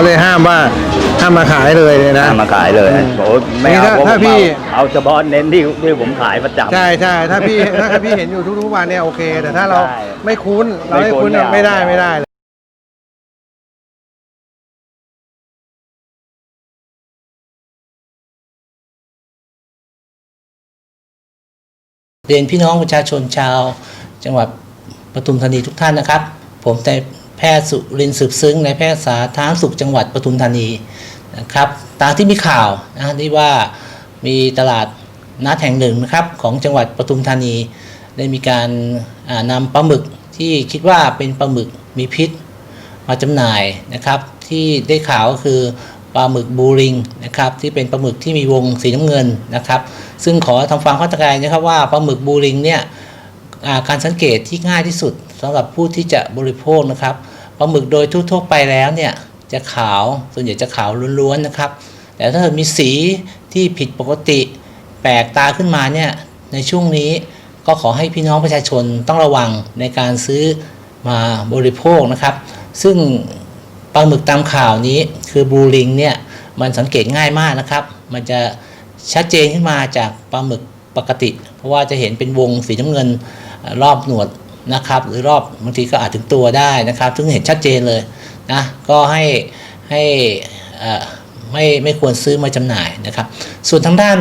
ก็เลยห้ามว่าห้ามมาขายเลยเนี่ยนะห้ามมาขายเลยโอ้ไม่นี่เอาถ้าผมถ้าพี่ เอาเอาเฉพาะเน้นที่ที่ผมขายประจำ ใช่ใช่ถ้าพี่ ถ้าพี่เห็นอยู่ทุกๆวันเนี่ยโอเค แต่ถ้าเราใช่ไม่คุ้นเราไม่ไม่คุ้คุ้นนไม่เอาไม่ได้ไม่ได้เลยเรียนพี่น้องประชาชนชาว จังหวัดปทุมธานีทุกท่านนะครับ ผมนาย แพทย์สุรินทร์สืบซึ้งในแพทย์สาธารณสุขจังหวัดปทุมธานีนะครับตามที่มีข่าวนะที่ว่ามีตลาดนัดแห่งหนึ่งนะครับของจังหวัดปทุมธานี ได้มีการอ่านำปลาหมึกที่คิดว่าเป็นปลาหมึกมีพิษมาจำหน่ายนะครับที่ได้ข่าวก็คือปลาหมึกบูริงนะครับที่เป็นปลาหมึกที่มีวงสีน้ำเงินนะครับซึ่งขอทำความเข้าใจนะครับว่าปลาหมึกบูริงเนี่ยการสังเกตที่ง่ายที่สุดสำหรับผู้ที่จะบริโภคนะครับ ปลาหมึกโดยทั่วๆไปแล้วเนี่ยจะขาวส่วนใหญ่จะขาวล้วนๆนะครับ แต่ถ้าเกิดมีสีที่ผิดปกติ แปลกตาขึ้นมาเนี่ยในช่วงนี้ก็ขอให้พี่น้องประชาชนต้องระวังในการซื้อมาบริโภคนะครับ ซึ่งปลาหมึกตามข่าวนี้คือบูริงเนี่ยมันสังเกตง่ายมากนะครับ มันจะชัดเจนขึ้นมาจากปลาหมึกปกติ เพราะว่าจะเห็นเป็นวงสีน้ำเงินรอบหนวด นะครับ หรือรอบบางทีก็อาจถึงตัวได้นะครับซึ่งเห็นชัดเจนเลยนะก็ให้ให้ไม่ไม่ควรซื้อมาจำหน่ายนะครับ ส่วนทางด้าน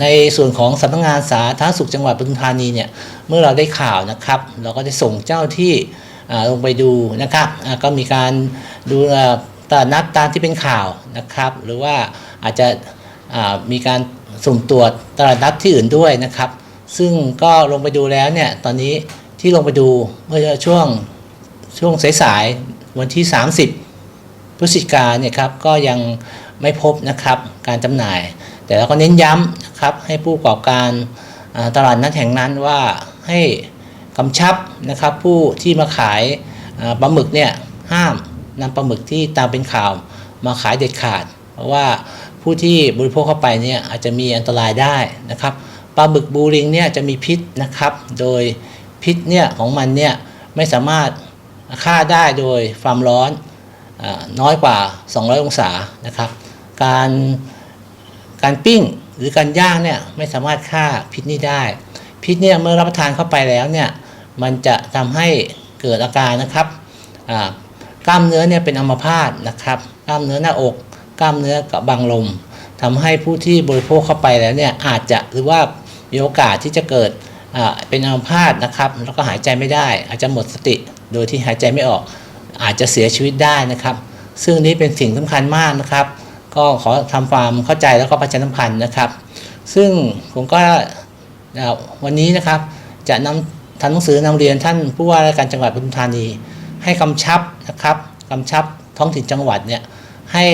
ในส่วนของสำนักงานสาธารณสุขจังหวัดปทุมธานีเนี่ยเมื่อเราได้ข่าวนะครับ เราก็ได้ส่งเจ้าที่ลงไปดูนะครับก็มีการดูตลาดนัดตามที่เป็นข่าวนะครับ หรือว่าอาจจะมีการสุ่มตรวจตลาดนัดที่อื่นด้วยนะครับ ซึ่งก็ลงไปดูแล้วเนี่ยตอนนี้ ที่ลงไปดูเมื่อช่วงช่วงสายๆวันที่ 30 พฤศจิกาเนี่ยครับก็ยังไม่พบนะครับการจำหน่าย แต่เราก็เน้นย้ำนะครับให้ผู้ประกอบการตลาดนัดแห่งนั้นว่าให้กำชับนะครับผู้ที่มาขายปลาหมึกเนี่ยห้ามนำปลาหมึกที่ตามเป็นข่าวมาขายเด็ดขาด เพราะว่าผู้ที่บริโภคเข้าไปเนี่ยอาจจะมีอันตรายได้นะครับปลาหมึกบูริงเนี่ยจะมีพิษนะครับ โดย พิษเนี่ยของมันเนี่ยไม่สามารถฆ่าได้โดยความร้อนอน้อยกว่า 200 องศานะครับ การการปิ้งหรือการย่างเนี่ยไม่สามารถฆ่าพิษนี้ได้ พิษเนี่ยเมื่อรับประทานเข้าไปแล้วเนี่ยมันจะทำให้เกิดอาการนะครับกล้ามเนื้อเนี่ยเป็นอัมพาตนะครับ กล้ามเนื้อหน้าอก กล้ามเนื้อกับบังลมทำให้ผู้ที่บริโภคเข้าไปแล้วเนี่ยอาจจะหรือว่ามีโอกาสที่จะเกิด เป็นอัมพาตนะครับแล้วก็หายใจไม่ได้ อาจจะหมดสติโดยที่หายใจไม่ออก อาจจะเสียชีวิตได้นะครับ ซึ่งนี้เป็นสิ่งสำคัญมากนะครับ ก็ขอทำความเข้าใจแล้วก็ประชาสัมพันธ์นะครับ ซึ่งผมก็วันนี้นะครับจะนำทำหนังสือนำเรียนท่านผู้ว่าราชการจังหวัดปทุมธานี ให้กำชับนะครับกำชับท้องถิ่นจังหวัดเนี่ยให้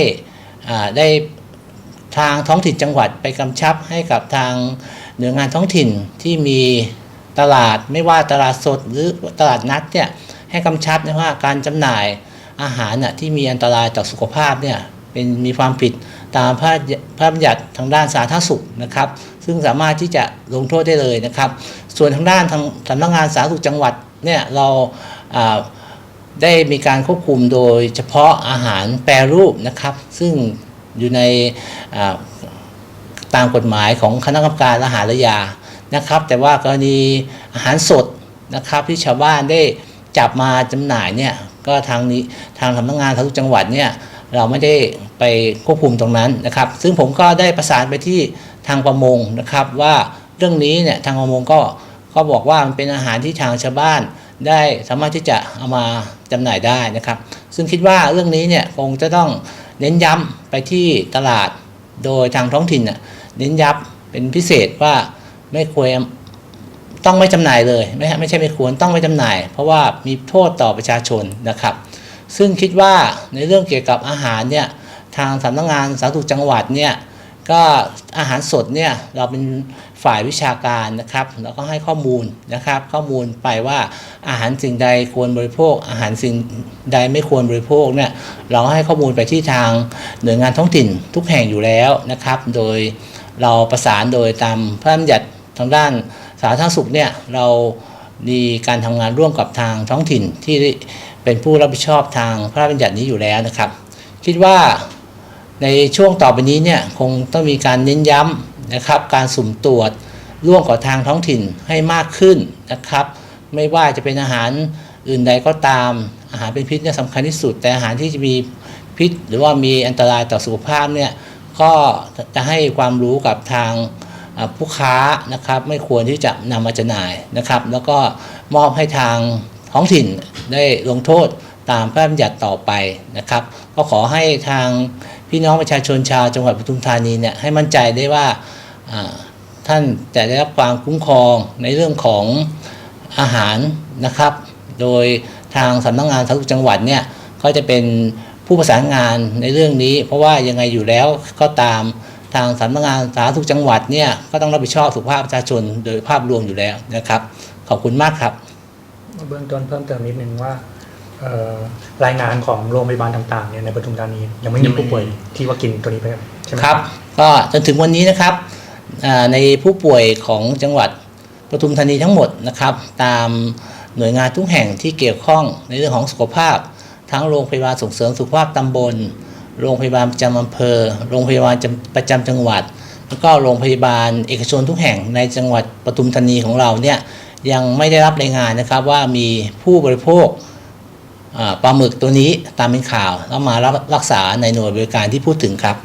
ได้ทางท้องถิ่นจังหวัดไปกำชับให้กับทาง หน่วยงานท้องถิ่นที่มีตลาดไม่ว่าตลาดสดหรือตลาดนัดเนี่ยให้กำชับนะว่าการจำหน่ายอาหารน่ะที่มีอันตรายต่อสุขภาพเนี่ยเป็นมีความผิดตามพระพระบัญญัติทางด้านสาธารณสุขนะครับ ซึ่งสามารถที่จะลงโทษได้เลยนะครับ ส่วนทางด้านทางสำนักงานสาธารณสุขจังหวัดเนี่ยเราได้มีการควบคุมโดยเฉพาะอาหารแปรรูปนะครับ ซึ่งอยู่ใน ตามกฎหมายของคณะกรรมการอาหารและยานะครับ แต่ว่ากรณีอาหารสดนะครับที่ชาวบ้านได้จับมาจำหน่ายเนี่ยก็ทางนี้ทางสำนักงานสาธารณสุขจังหวัดเนี่ยเราไม่ได้ไปควบคุมตรงนั้นนะครับ ซึ่งผมก็ได้ประสานไปที่ทางประมงนะครับว่าเรื่องนี้เนี่ยทางประมงก็ก็บอกว่ามันเป็นอาหารที่ทางชาวบ้านได้สามารถที่จะเอามาจำหน่ายได้นะครับ ซึ่งคิดว่าเรื่องนี้เนี่ยคงจะต้องเน้นย้ำไปที่ตลาดโดยทางท้องถิ่นน่ะ เน้นย้ำเป็นพิเศษว่าไม่ควรต้องไม่จำหน่ายเลยไม่ไม่ใช่ไม่ควรต้องไม่จำหน่าย เพราะว่ามีโทษต่อประชาชนนะครับ ซึ่งคิดว่าในเรื่องเกี่ยวกับอาหารเนี่ยทางสำนักงานสาธารณสุขจังหวัดเนี่ยก็อาหารสดเนี่ยเราเป็นฝ่ายวิชาการนะครับแล้วก็ให้ข้อมูลนะครับ ข้อมูลไปว่าอาหารสิ่งใดควรบริโภค อาหารสิ่งใดไม่ควรบริโภคเนี่ยเราให้ข้อมูลไปที่ทางหน่วยงานท้องถิ่นทุกแห่งอยู่แล้วนะครับ โดย เราประสานโดยตามพระราชบัญญัติทางด้านสาธารณสุขเนี่ยเรามีการทำงานร่วมกับทางท้องถิ่นที่เป็นผู้รับผิดชอบทางพระราชบัญญัตินี้อยู่แล้วนะครับ คิดว่าในช่วงต่อไปนี้เนี่ยคงต้องมีการเน้นย้ำนะครับ การสุ่มตรวจร่วมกับทางท้องถิ่นให้มากขึ้นนะครับ ไม่ว่าจะเป็นอาหารอื่นใดก็ตาม อาหารเป็นพิษเนี่ยสำคัญที่สุด แต่อาหารที่จะมีพิษ หรือว่ามีอันตรายต่อสุขภาพเนี่ย ก็จะให้ความรู้กับทางผู้ค้านะครับ ไม่ควรที่จะนำมาจำหน่ายนะครับ แล้วก็มอบให้ทางท้องถิ่นได้ลงโทษตามพระราชบัญญัติต่อไปนะครับ ก็ขอให้ทางพี่น้องประชาชนชาวจังหวัดปทุมธานีเนี่ยให้มั่นใจได้ว่าท่านจะได้รับความคุ้มครองในเรื่องของอาหารนะครับ โดยทางสำนักงานสาธารณสุขจังหวัดเนี่ยก็จะเป็น ผู้ประสานงานในเรื่องนี้ เพราะว่ายังไงอยู่แล้วก็ตามทางสำนักงานสาธารณสุขจังหวัดเนี่ยก็ต้องรับผิดชอบสุขภาพประชาชนโดยภาพรวมอยู่แล้วนะครับ ขอบคุณมากครับ เบื้องต้นเพิ่มเติมนิดนึงว่าเอ่อรายงานของโรงพยาบาลต่างๆเนี่ยในปทุมธานียังไม่มีผู้ป่วยที่ว่ากินตัวนี้ไปใช่ไหมครับก็จนถึงวันนี้นะครับอ่าในผู้ป่วยของจังหวัดปทุมธานีทั้งหมดนะครับ ตามหน่วยงานทุกแห่งที่เกี่ยวข้องในเรื่องของสุขภาพ ทั้งโรงพยาบาลส่งเสริมสุขภาพตำบล โรงพยาบาลประจำอำเภอ โรงพยาบาลประจำจังหวัด แล้วก็โรงพยาบาลเอกชนทุกแห่งในจังหวัดปทุมธานีของเราเนี่ยยังไม่ได้รับรายงานนะครับว่ามีผู้บริโภคปลาหมึกตัวนี้ตามเป็นข่าวแล้วมารับรักษาในหน่วยบริการที่พูดถึงครับ